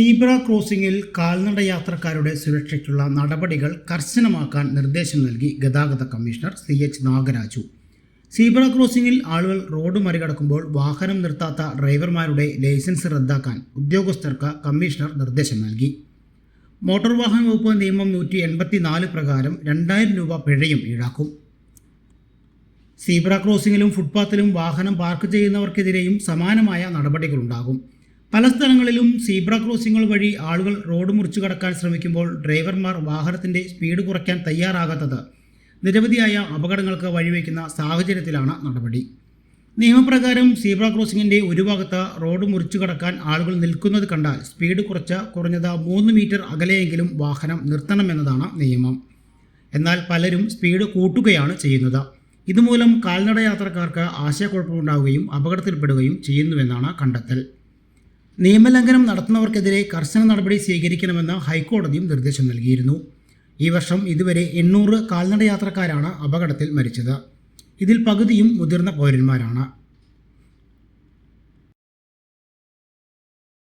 Zebra ക്രോസിംഗിൽ കാൽനട യാത്രക്കാരുടെ സുരക്ഷയ്ക്കുള്ള നടപടികൾ കർശനമാക്കാൻ നിർദ്ദേശം നൽകി ഗതാഗത commissioner C H Nagaraju. Zebra ക്രോസിംഗിൽ ആളുകൾ റോഡ് മറികടക്കുമ്പോൾ വാഹനം നിർത്താത്ത ഡ്രൈവർമാരുടെ ലൈസൻസ് റദ്ദാക്കാൻ ഉദ്യോഗസ്ഥർക്ക് കമ്മീഷണർ നിർദ്ദേശം നൽകി. മോട്ടോർ വാഹന വകുപ്പ് നിയമം നൂറ്റി എൺപത്തിനാല് പ്രകാരം രണ്ടായിരം രൂപ പിഴയും ഈടാക്കും. സീബ്ര ക്രോസിംഗിലും ഫുട്പാത്തിലും വാഹനം പാർക്ക് ചെയ്യുന്നവർക്കെതിരെയും സമാനമായ നടപടികളുണ്ടാകും. പല സ്ഥലങ്ങളിലും സീബ്ര ക്രോസിംഗുകൾ വഴി ആളുകൾ റോഡ് മുറിച്ചു കടക്കാൻ ശ്രമിക്കുമ്പോൾ ഡ്രൈവർമാർ വാഹനത്തിന്റെ സ്പീഡ് കുറയ്ക്കാൻ തയ്യാറാകാത്തത് നിരവധിയായ അപകടങ്ങൾക്ക് വഴിവെക്കുന്ന സാഹചര്യത്തിലാണ് നടപടി. നിയമപ്രകാരം സീബ്ര ക്രോസിംഗിന്റെ ഒരു ഭാഗത്ത് റോഡ് മുറിച്ചു കടക്കാൻ ആളുകൾ നിൽക്കുന്നത് കണ്ടാൽ സ്പീഡ് കുറച്ച് കുറഞ്ഞത് മൂന്ന് മീറ്റർ അകലെയെങ്കിലും വാഹനം നിർത്തണമെന്നതാണ് നിയമം. എന്നാൽ പലരും സ്പീഡ് കൂട്ടുകയാണ് ചെയ്യുന്നത്. ഇതുമൂലം കാൽനട യാത്രക്കാർക്ക് ആശയക്കുഴപ്പമുണ്ടാവുകയും അപകടത്തിൽപ്പെടുകയും ചെയ്യുന്നുവെന്നാണ് കണ്ടെത്തൽ. നിയമലംഘനം നടത്തുന്നവർക്കെതിരെ കർശന നടപടി സ്വീകരിക്കണമെന്ന് ഹൈക്കോടതിയും നിർദ്ദേശം നൽകിയിരുന്നു. ഈ വർഷം ഇതുവരെ എണ്ണൂറ് കാൽനട യാത്രക്കാരാണ് അപകടത്തിൽ മരിച്ചത്. ഇതിൽ പകുതിയും മുതിർന്ന പൗരന്മാരാണ്.